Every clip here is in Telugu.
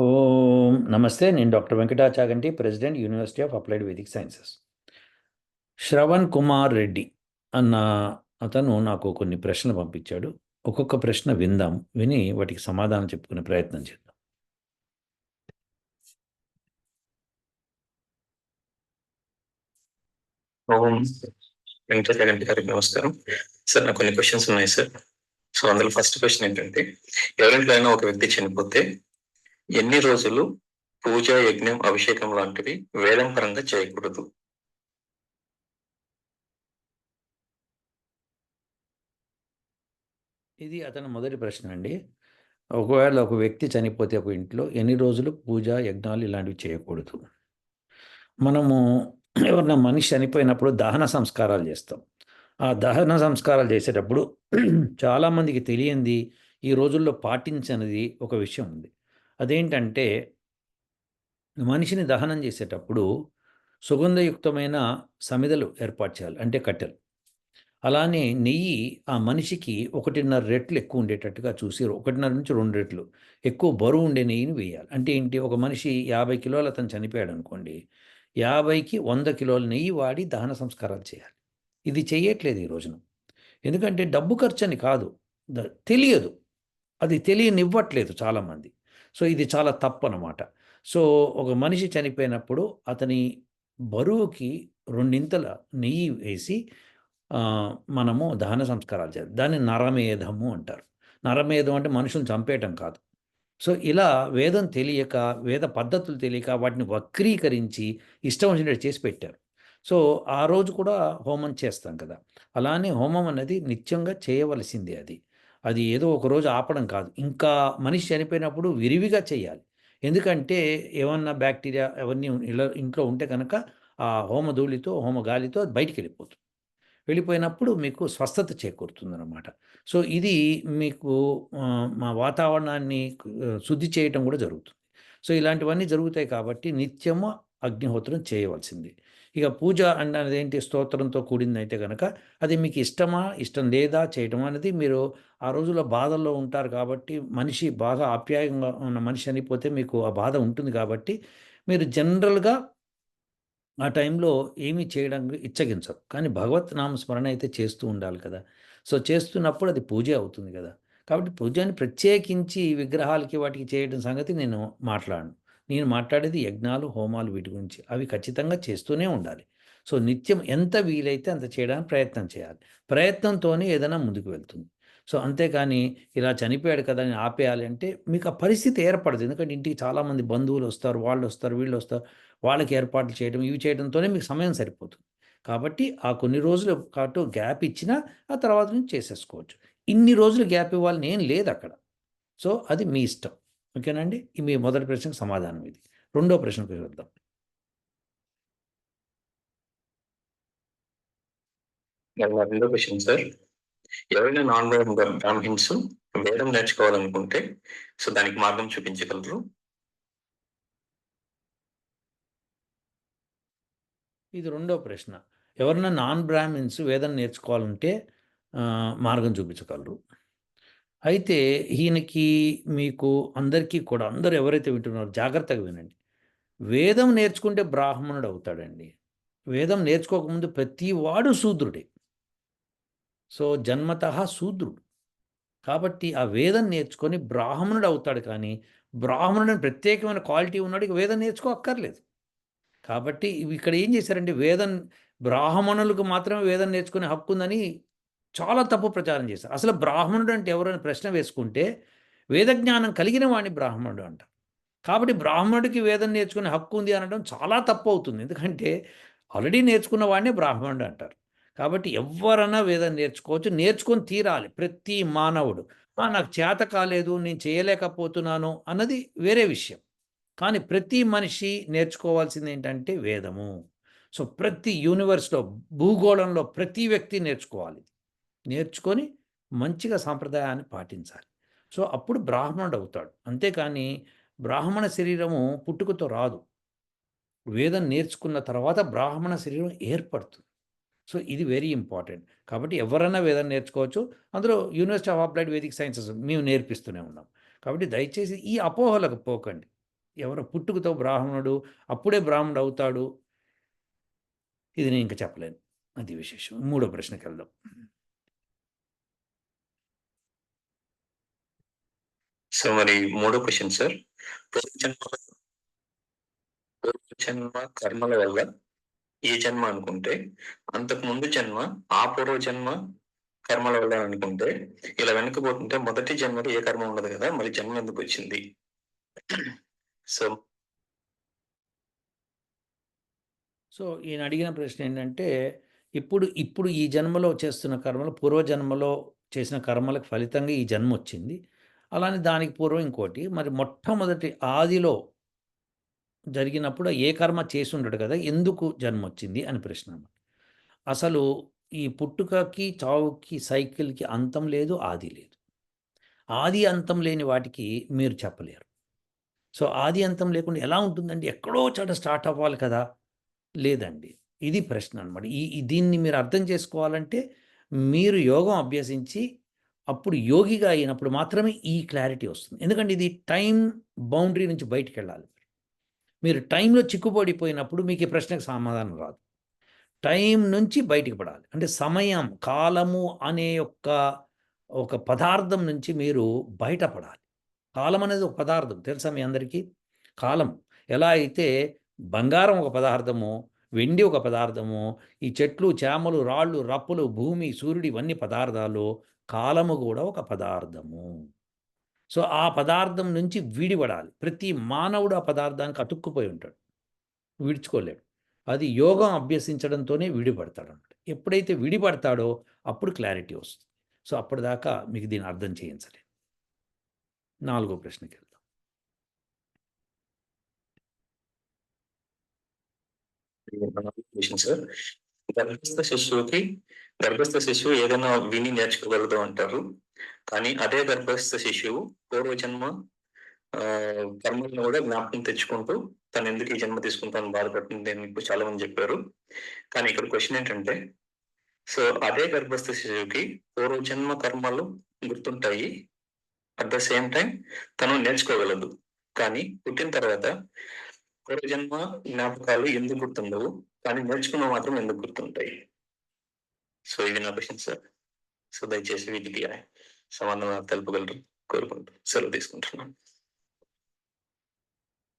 ఓం నమస్తే నేను doctor Venkata Chaganti president university of applied Vedic sciences. Shravan Kumar Reddy అన్న అతను నాకు కొన్ని ప్రశ్నలు పంపించాడు. ఒక్కొక్క ప్రశ్న విందాం విని వాటికి సమాధానం చెప్పుకునే ప్రయత్నం చేద్దాం. ఓం గారికి నమస్కారం. సార్ నాకు కొన్ని క్వశ్చన్స్ ఉన్నాయి సార్. సో అందులో ఫస్ట్ క్వశ్చన్ ఏంటంటే ఎవరింట్లో అయినా ఒక వ్యక్తి చనిపోతే ఎన్ని రోజులు పూజ యజ్ఞం అభిషేకం లాంటివి వేదం పరంగా చేయకూడదు? ఇది అతని మొదటి ప్రశ్న అండి. ఒకవేళ ఒక వ్యక్తి చనిపోతే ఒక ఇంట్లో ఎన్ని రోజులు పూజ యజ్ఞాలు ఇలాంటివి చేయకూడదు? మనము ఎవరైనా మనిషి చనిపోయినప్పుడు దహన సంస్కారాలు చేస్తాం. ఆ దహన సంస్కారాలు చేసేటప్పుడు చాలామందికి తెలియంది ఈ రోజుల్లో పాటించనిది ఒక విషయం ఉంది. అదేంటంటే మనిషిని దహనం చేసేటప్పుడు సుగంధయుక్తమైన సమిదలు ఏర్పాటు చేయాలి అంటే కట్టెలు. అలానే నెయ్యి ఆ మనిషికి ఒకటిన్నర రెట్లు ఎక్కువ ఉండేటట్టుగా చూసి ఒకటిన్నర నుంచి రెండు రెట్లు ఎక్కువ బరువు ఉండే నెయ్యిని వేయాలి. అంటే ఏంటి? ఒక మనిషి యాభై కిలోలు అతను చనిపోయాడు అనుకోండి యాభైకి వంద కిలోల నెయ్యి వాడి దహన సంస్కారాలు చేయాలి. ఇది చేయట్లేదు ఈ రోజున. ఎందుకంటే డబ్బు ఖర్చు అని కాదు తెలియదు. అది తెలియనివ్వట్లేదు చాలామంది. సో ఇది చాలా తప్పు అనమాట సో ఒక మనిషి చనిపోయినప్పుడు అతని బరువుకి రెండింతల నెయ్యి వేసి మనము దహన సంస్కారాలు చేయాలి. దాన్ని నరమేధము అంటారు. నరమేధం అంటే మనుషులను చంపేయటం కాదు. సో ఇలా వేదం తెలియక వేద పద్ధతులు తెలియక వాటిని వక్రీకరించి ఇష్టం వచ్చినట్టు చేసి పెట్టారు. సో ఆ రోజు కూడా హోమం చేస్తాం కదా. అలానే హోమం అనేది నిత్యంగా చేయవలసిందే అది. అది ఏదో ఒక రోజు ఆపడం కాదు. ఇంకా మనిషి చనిపోయినప్పుడు విరివిగా చేయాలి. ఎందుకంటే ఏమన్నా బ్యాక్టీరియా అవన్నీ ఇలా ఇంట్లో ఉంటే కనుక ఆ హోమ ధూళితో హోమ గాలితో బయటికి వెళ్ళిపోతుంది. వెళ్ళిపోయినప్పుడు మీకు స్వస్థత చేకూరుతుందన్నమాట. సో ఇది మీకు మా వాతావరణాన్ని శుద్ధి చేయటం కూడా జరుగుతుంది. సో ఇలాంటివన్నీ జరుగుతాయి కాబట్టి నిత్యము అగ్నిహోత్రం చేయవలసింది. ఇక పూజ అన్నది ఏంటి? స్తోత్రంతో కూడింది అయితే కనుక అది మీకు ఇష్టమా? ఇష్టం లేదా? చేయటం అనేది మీరు ఆ రోజుల్లో బాధల్లో ఉంటారు కాబట్టి మనిషి బాగా ఆప్యాయంగా ఉన్న మనిషి అనిపోతే మీకు ఆ బాధ ఉంటుంది కాబట్టి మీరు జనరల్గా ఆ టైంలో ఏమీ చేయడం ఇచ్చగించరు. కానీ భగవత్ నామ స్మరణ అయితే చేస్తూ ఉండాలి కదా. సో చేస్తున్నప్పుడు అది పూజ అవుతుంది కదా. కాబట్టి పూజని ప్రత్యేకించి విగ్రహాలకి వాటికి చేయడం సంగతి నేను మాట్లాడను. నేను మాట్లాడేది యజ్ఞాలు హోమాలు వీటి గురించి. అవి ఖచ్చితంగా చేస్తూనే ఉండాలి. సో నిత్యం ఎంత వీలైతే అంత చేయడానికి ప్రయత్నం చేయాలి. ప్రయత్నంతోనే ఏదైనా ముందుకు వెళ్తుంది. సో అంతేకాని ఇలా చనిపోయాడు కదా అని ఆపేయాలి అంటే మీకు ఆ పరిస్థితి ఏర్పడదు. ఎందుకంటే ఇంటికి చాలామంది బంధువులు వస్తారు వాళ్ళు వస్తారు వీళ్ళు వస్తారు. వాళ్ళకి ఏర్పాట్లు చేయడం ఇవి చేయడంతోనే మీకు సమయం సరిపోతుంది. కాబట్టి ఆ కొన్ని రోజులు పాటు గ్యాప్ ఇచ్చినా ఆ తర్వాత నుంచి చేసేసుకోవచ్చు. ఇన్ని రోజులు గ్యాప్ ఇవ్వాలని ఏం లేదు అక్కడ. సో అది మీ ఇష్టం. ఓకేనండి? ఈ మీ మొదటి ప్రశ్నకు సమాధానం ఇది. రెండో ప్రశ్నకు నా రెండో క్వశ్చన్ సార్. ఎవరైనా నాన్ బ్రాహ్మిన్స్ వేదం నేర్చుకోవాలనుకుంటే సో దానికి మార్గం చూపించగలరు? ఇది రెండో ప్రశ్న. ఎవరన్నా నాన్ బ్రాహ్మిన్స్ వేదం నేర్చుకోవాలంటే మార్గం చూపించగలరు. అయితే ఈయనకి మీకు అందరికీ కూడా అందరూ ఎవరైతే వింటున్నారో జాగ్రత్తగా వినండి. వేదం నేర్చుకుంటే బ్రాహ్మణుడు అవుతాడండి. వేదం నేర్చుకోకముందు ప్రతి వాడు శూద్రుడే. సో జన్మత శూద్రుడు. కాబట్టి ఆ వేదం నేర్చుకొని బ్రాహ్మణుడు అవుతాడు కానీ బ్రాహ్మణుడు ప్రత్యేకమైన క్వాలిటీ ఉన్నాడు ఇక వేదం నేర్చుకో అక్కర్లేదు కాబట్టి ఇక్కడ ఏం చేశారంటే వేదం బ్రాహ్మణులకు మాత్రమే వేదం నేర్చుకునే హక్కు ఉందని చాలా తప్పు ప్రచారం చేశారు. అసలు బ్రాహ్మణుడు అంటే ఎవరైనా ప్రశ్న వేసుకుంటే వేదజ్ఞానం కలిగిన వాడిని బ్రాహ్మణుడు అంటారు కాబట్టి బ్రాహ్మణుడికి వేదం నేర్చుకునే హక్కు ఉంది అనడం చాలా తప్పు అవుతుంది. ఎందుకంటే ఆల్రెడీ నేర్చుకున్న వాడినే బ్రాహ్మణుడు అంటారు. కాబట్టి ఎవరైనా వేదం నేర్చుకోవచ్చు. నేర్చుకొని తీరాలి. ప్రతి మానవుడు నాకు చేత కాలేదు నేను చేయలేకపోతున్నాను అన్నది వేరే విషయం. కానీ ప్రతి మనిషి నేర్చుకోవాల్సింది ఏంటంటే వేదము. సో ప్రతి యూనివర్స్లో భూగోళంలో ప్రతి వ్యక్తి నేర్చుకోవాలి. నేర్చుకొని మంచిగా సాంప్రదాయాన్ని పాటించాలి. సో అప్పుడు బ్రాహ్మణుడు అవుతాడు. అంతేకాని బ్రాహ్మణ శరీరము పుట్టుకతో రాదు. వేదం నేర్చుకున్న తర్వాత బ్రాహ్మణ శరీరం ఏర్పడుతుంది. సో ఇది వెరీ ఇంపార్టెంట్. కాబట్టి ఎవరైనా వేదం నేర్చుకోవచ్చు. అందులో university of applied Vedic sciences మేము నేర్పిస్తూనే ఉన్నాం. కాబట్టి దయచేసి ఈ అపోహలకు పోకండి. ఎవరు పుట్టుకతో బ్రాహ్మణుడు అప్పుడే బ్రాహ్మణుడు అవుతాడు. ఇది నేను ఇంకా చెప్పలేను. అది విశేషం. మూడో ప్రశ్నకి వెళ్దాం సో మరి మూడో క్వశ్చన్ సార్ పూర్వజన్మ పూర్వజన్మ కర్మల వల్ల ఏ జన్మ అనుకుంటే అంతకు ముందు జన్మ ఆ పూర్వ జన్మ కర్మల వల్ల అనుకుంటే ఇలా వెనకపోతుంటే మొదటి జన్మలో ఏ కర్మ ఉండదు కదా మరి జన్మ ఎందుకు వచ్చింది? సో సో ఈయన అడిగిన ప్రశ్న ఏంటంటే ఇప్పుడు ఇప్పుడు ఈ జన్మలో చేస్తున్న కర్మలు పూర్వజన్మలో చేసిన కర్మలకు ఫలితంగా ఈ జన్మ వచ్చింది. అలానే దానికి పూర్వం ఇంకోటి మరి మొట్టమొదటి ఆదిలో జరిగినప్పుడు ఏ కర్మ చేసి ఉండడు కదా ఎందుకు జన్మ వచ్చింది అని ప్రశ్న అసలు ఈ పుట్టుకకి చావుకి సైకిల్కి అంతం లేదు ఆది లేదు. ఆది అంతం లేని వాటికి మీరు చెప్పలేరు. సో ఆది అంతం లేకుండా ఎలా ఉంటుందండి? ఎక్కడో చోట స్టార్ట్ అవ్వాలి కదా? లేదండి. ఇది ప్రశ్న అనమాట ఈ- దీన్ని మీరు అర్థం చేసుకోవాలంటే మీరు యోగం అభ్యసించి అప్పుడు యోగిగా అయినప్పుడు మాత్రమే ఈ క్లారిటీ వస్తుంది. ఎందుకంటే ఇది టైం బౌండరీ నుంచి బయటికి వెళ్ళాలి మీరు టైంలో చిక్కుబడిపోయినప్పుడు మీకు ఈ ప్రశ్నకు సమాధానం రాదు. టైం నుంచి బయటికి పడాలి. అంటే సమయం కాలము అనే యొక్క ఒక పదార్థం నుంచి మీరు బయటపడాలి. కాలం అనేది ఒక పదార్థం. తెలుసా మీ అందరికీ? కాలం. ఎలా అయితే బంగారం ఒక పదార్థము వెండి ఒక పదార్థము ఈ చెట్లు చేమలు రాళ్ళు రప్పులు భూమి సూర్యుడు ఇవన్నీ పదార్థాలు కాలము కూడా ఒక పదార్థము. సో ఆ పదార్థం నుంచి విడిపడాలి. ప్రతి మానవుడు ఆ పదార్థానికి అతుక్కుపోయి ఉంటాడు. విడుచుకోలేడు. అది యోగం అభ్యసించడంతోనే విడిపడతాడు అనమాట ఎప్పుడైతే విడిపడతాడో అప్పుడు క్లారిటీ వస్తుంది. సో అప్పటిదాకా మీకు దీన్ని అర్థం చేయించలేదు నాలుగో ప్రశ్నకి వెళ్దాం. సార్. గర్భస్థ శిశువుకి గర్భస్థ శిశువు ఏదైనా విని నేర్చుకోగలదు అంటారు కానీ అదే గర్భస్థ శిశువు పూర్వజన్మ ఆ కర్మలను కూడా జ్ఞాపకం తెచ్చుకుంటూ తను ఎందుకు ఈ జన్మ తీసుకుంటాను బాధపడుతుంది అని ఇప్పుడు చాలా మంది చెప్పారు. కానీ ఇక్కడ క్వశ్చన్ ఏంటంటే సో అదే గర్భస్థ శిశువుకి పూర్వజన్మ కర్మలు గుర్తుంటాయి. అట్ ద సేమ్ టైం తను నేర్చుకోగలదు. కానీ పుట్టిన తర్వాత పూర్వజన్మ జ్ఞాపకాలు ఎందుకు గుర్తుండవు? కానీ నేర్చుకున్న మాత్రం ఎందుకు గుర్తుంటాయి? సో ఇది నా క్వశ్చన్ సార్ సో దయచేసి వీటికి సమాధానం తెలుపగలరు కోరుకుంటూ సెలవు తీసుకుంటున్నాను.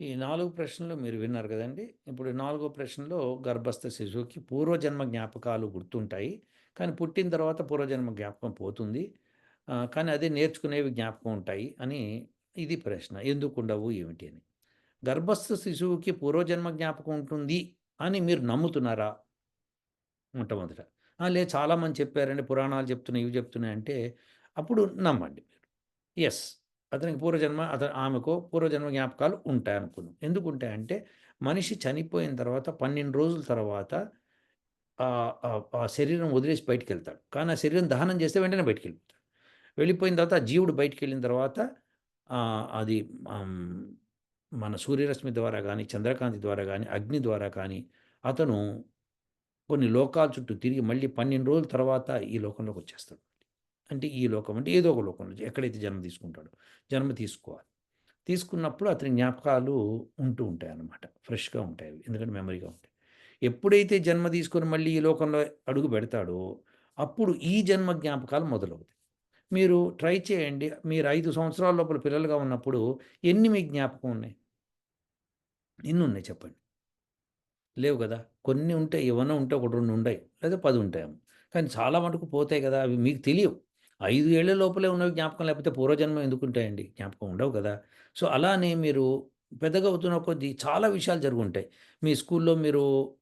ఈ నాలుగు ప్రశ్నలు మీరు విన్నారు కదండి. ఇప్పుడు నాలుగో ప్రశ్నలో గర్భస్థ శిశువుకి పూర్వజన్మ జ్ఞాపకాలు గుర్తుంటాయి. కానీ పుట్టిన తర్వాత పూర్వజన్మ జ్ఞాపకం పోతుంది. కానీ అదే నేర్చుకునేవి జ్ఞాపకం ఉంటాయి అని ఇది ప్రశ్న. ఎందుకు ఉండవు ఏమిటి అని. గర్భస్థ శిశువుకి పూర్వజన్మ జ్ఞాపకం ఉంటుంది అని మీరు నమ్ముతున్నారా? మొట్టమొదట. "ఆ, లేదు చాలామంది చెప్పారండి పురాణాలు చెప్తున్నాయి ఇవి చెప్తున్నాయి అంటే అప్పుడు నమ్మండి మీరు. ఎస్ అతనికి పూర్వజన్మ అతను ఆమెకు పూర్వజన్మ జ్ఞాపకాలు ఉంటాయి అనుకున్నాం. ఎందుకు ఉంటాయంటే మనిషి చనిపోయిన తర్వాత పన్నెండు రోజుల తర్వాత ఆ శరీరం వదిలేసి బయటికి వెళ్తాడు. కానీ ఆ శరీరం దహనం చేస్తే వెంటనే బయటికి వెళ్ళిపోతాడు. వెళ్ళిపోయిన తర్వాత జీవుడు బయటికి వెళ్ళిన తర్వాత అది మన సూర్యరశ్మి ద్వారా కానీ చంద్రకాంతి ద్వారా కానీ అగ్ని ద్వారా కానీ అతను కొన్ని లోకాల చుట్టూ తిరిగి మళ్ళీ పన్నెండు రోజుల తర్వాత ఈ లోకంలోకి వచ్చేస్తాడు. అంటే ఈ లోకం అంటే ఏదో ఒక లోకంలో ఎక్కడైతే జన్మ తీసుకుంటాడో జన్మ తీసుకోవాలి. తీసుకున్నప్పుడు అతని జ్ఞాపకాలు ఉంటూ ఉంటాయి అన్నమాట. ఫ్రెష్గా ఉంటాయి ఎందుకంటే మెమరీగా ఉంటాయి. ఎప్పుడైతే జన్మ తీసుకొని మళ్ళీ ఈ లోకంలో అడుగు పెడతాడో అప్పుడు ఈ జన్మ జ్ఞాపకాలు మొదలవుతాయి. మీరు ట్రై చేయండి. మీరు ఐదు సంవత్సరాల లోపల పిల్లలుగా ఉన్నప్పుడు ఎన్ని మీకు జ్ఞాపకం ఉన్నాయి? ఎన్ని ఉన్నాయి చెప్పండి. లేవు కదా. కొన్ని ఉంటాయి. ఏమన్నా ఉంటే ఒకటి రెండు ఉంటాయి. లేదా పది ఉంటాయేమో కానీ చాలా మటుకు పోతాయి కదా. అవి మీకు తెలియవు. ఐదు ఏళ్ళ లోపలే ఉన్నవి జ్ఞాపకం లేకపోతే పూర్వజన్మ ఎందుకు ఉంటాయండి జ్ఞాపకం ఉండవు కదా. సో అలానే మీరు పెద్దగా అవుతున్న కొద్దీ చాలా విషయాలు జరుగుంటాయి. మీ స్కూల్లో మీరు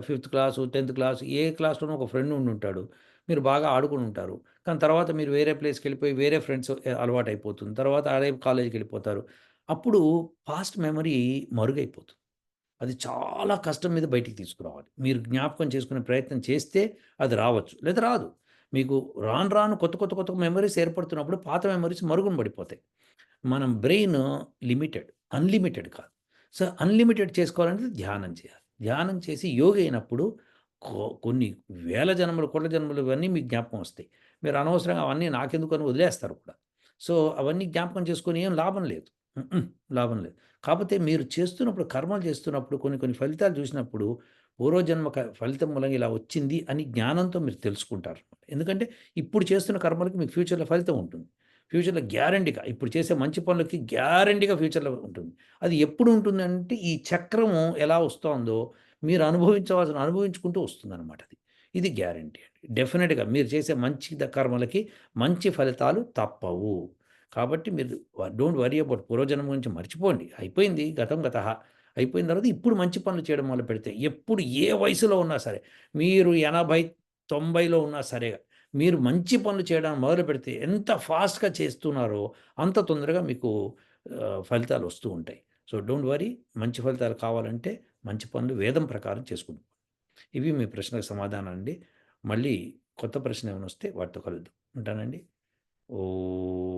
ఫిఫ్త్ క్లాసు టెన్త్ క్లాస్ ఏ క్లాస్లోనూ ఒక ఫ్రెండ్ ఉండి ఉంటాడు. మీరు బాగా ఆడుకుని ఉంటారు కానీ తర్వాత మీరు వేరే ప్లేస్కి వెళ్ళిపోయి వేరే ఫ్రెండ్స్ అలవాటు అయిపోతుంది తర్వాత అదే కాలేజీకి వెళ్ళిపోతారు అప్పుడు పాస్ట్ మెమరీ మరుగైపోతుంది. అది చాలా కష్టం మీద బయటికి తీసుకురావాలి. మీరు జ్ఞాపకం చేసుకునే ప్రయత్నం చేస్తే అది రావచ్చు. లేదా రాదు. మీకు రాను రాను కొత్త కొత్త కొత్త మెమరీస్ ఏర్పడుతున్నప్పుడు పాత మెమరీస్ మరుగున పడిపోతాయి. మనం బ్రెయిన్ లిమిటెడ్ అన్లిమిటెడ్ కాదు. సో అన్లిమిటెడ్ చేసుకోవాలంటే ధ్యానం చేయాలి. ధ్యానం చేసి యోగ అయినప్పుడు కొన్ని వేల జన్మలు కోట్ల జన్మలు ఇవన్నీ మీకు జ్ఞాపకం వస్తాయి మీరు అనవసరంగా అవన్నీ నాకెందుకు అని వదిలేస్తారు కూడా సో అవన్నీ జ్ఞాపకం చేసుకొని ఏం లాభం లేదు లాభం లేదు. కాకపోతే మీరు చేస్తున్నప్పుడు కర్మలు చేస్తున్నప్పుడు కొన్ని కొన్ని ఫలితాలు చూసినప్పుడు పూర్వజన్మ క ఫలితం మూలంగా ఇలా వచ్చింది అని జ్ఞానంతో మీరు తెలుసుకుంటారు. ఎందుకంటే ఇప్పుడు చేస్తున్న కర్మలకి మీకు ఫ్యూచర్‌లో ఫలితం ఉంటుంది. ఫ్యూచర్‌లో గ్యారంటీగా ఇప్పుడు చేసే మంచి పనులకి గ్యారంటీగా ఫ్యూచర్‌లో ఉంటుంది. అది ఎప్పుడు ఉంటుందంటే ఈ చక్రము ఎలా వస్తోందో మీరు అనుభవించవలసిన అనుభవించుకుంటూ వస్తుందన్నమాట అది. ఇది గ్యారంటీ అండి. డెఫినెట్గా మీరు చేసే మంచి కర్మలకి మంచి ఫలితాలు తప్పవు. కాబట్టి మీరు డోంట్ వరీ అబౌట్ పూర్వజన్మ గురించి మర్చిపోండి. అయిపోయింది గతం గత అయిపోయిన తర్వాత ఇప్పుడు మంచి పనులు చేయడం మొదలుపెడితే ఎప్పుడు ఏ వయసులో ఉన్నా సరే మీరు 80, 90లో ఉన్నా సరే మీరు మంచి పనులు చేయడం మొదలుపెడితే ఎంత ఫాస్ట్‌గా చేస్తున్నారో అంత తొందరగా మీకు ఫలితాలు వస్తూ ఉంటాయి. సో, డోంట్ వరీ మంచి ఫలితాలు కావాలంటే మంచి పనులు వేదం ప్రకారం చేసుకుంటాం ఇవి మీ ప్రశ్నకు సమాధానం అండి. మళ్ళీ కొత్త ప్రశ్న ఏమైనా వస్తే వాటితో కలుద్దాం. ఉంటానండి. ఓ